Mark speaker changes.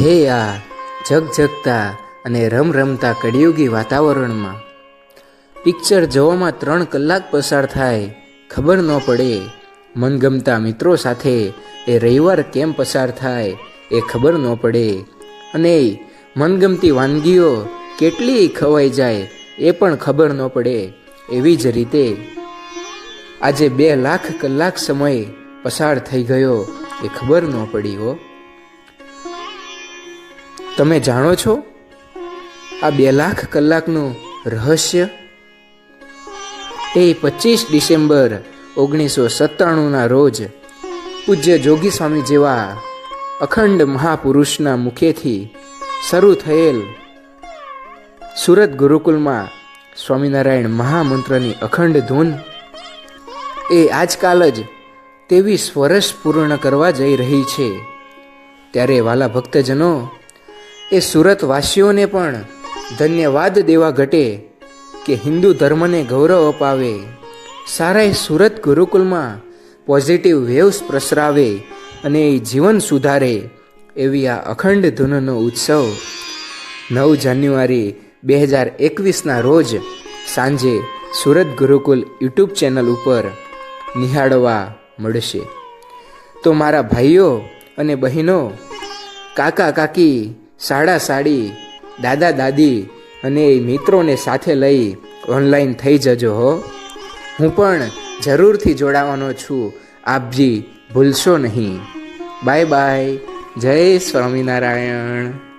Speaker 1: હે આ જગજગતા અને રમરમતા કડિયુગી વાતાવરણમાં. પિક્ચર જોવામાં ત્રણ કલાક પસાર થાય, ખબર ન પડે. મનગમતા મિત્રો સાથે એ રવિવાર કેમ પસાર થાય એ ખબર ન પડે. અને મનગમતી વાનગીઓ કેટલી ખવાઈ જાય એ પણ ખબર ન પડે. એવી જ રીતે આજે બે લાખ કલાક સમય પસાર થઈ ગયો એ ખબર ન પડી હો. તમે જાણો છો? આ બે લાખ કલાકનું રહસ્ય? એ પચીસ ડિસેમ્બર ઓગણીસો સત્તાણુંના રોજ પૂજ્ય જોગી સ્વામી જેવા અખંડ મહાપુરુષના મુખેથી શરૂ થયેલ સુરત ગુરુકુલમાં સ્વામિનારાયણ મહામંત્રની અખંડ ધૂન એ આજકાલ જ તેવીસ વર્ષ પૂર્ણ કરવા જઈ રહી છે. ત્યારે વાલા ભક્તજનો એ સુરતવાસીઓને પણ ધન્યવાદ દેવા ઘટે કે હિન્દુ ધર્મને ગૌરવ અપાવે. સારાએ સુરત ગુરુકુલમાં પોઝિટિવ વેવ્સ પ્રસરાવે અને જીવન સુધારે એવી આ અખંડ ધૂનનો ઉત્સવ. નવ જાન્યુઆરી બે હજાર એકવીસના રોજ સાંજે સુરત ગુરુકુલ યુટ્યુબ ચેનલ ઉપર નિહાળવા મળશે. તો મારા ભાઈઓ અને બહેનો, કાકા કાકી સાડા સાડી, દાદા દાદી અને મિત્રોને સાથે લઈ ઓનલાઈન થઈ જજો હો. હું પણ જરૂરથી જોડાવાનો છું. આપજી ભૂલશો નહીં. Bye bye. જય સ્વામિનારાયણ.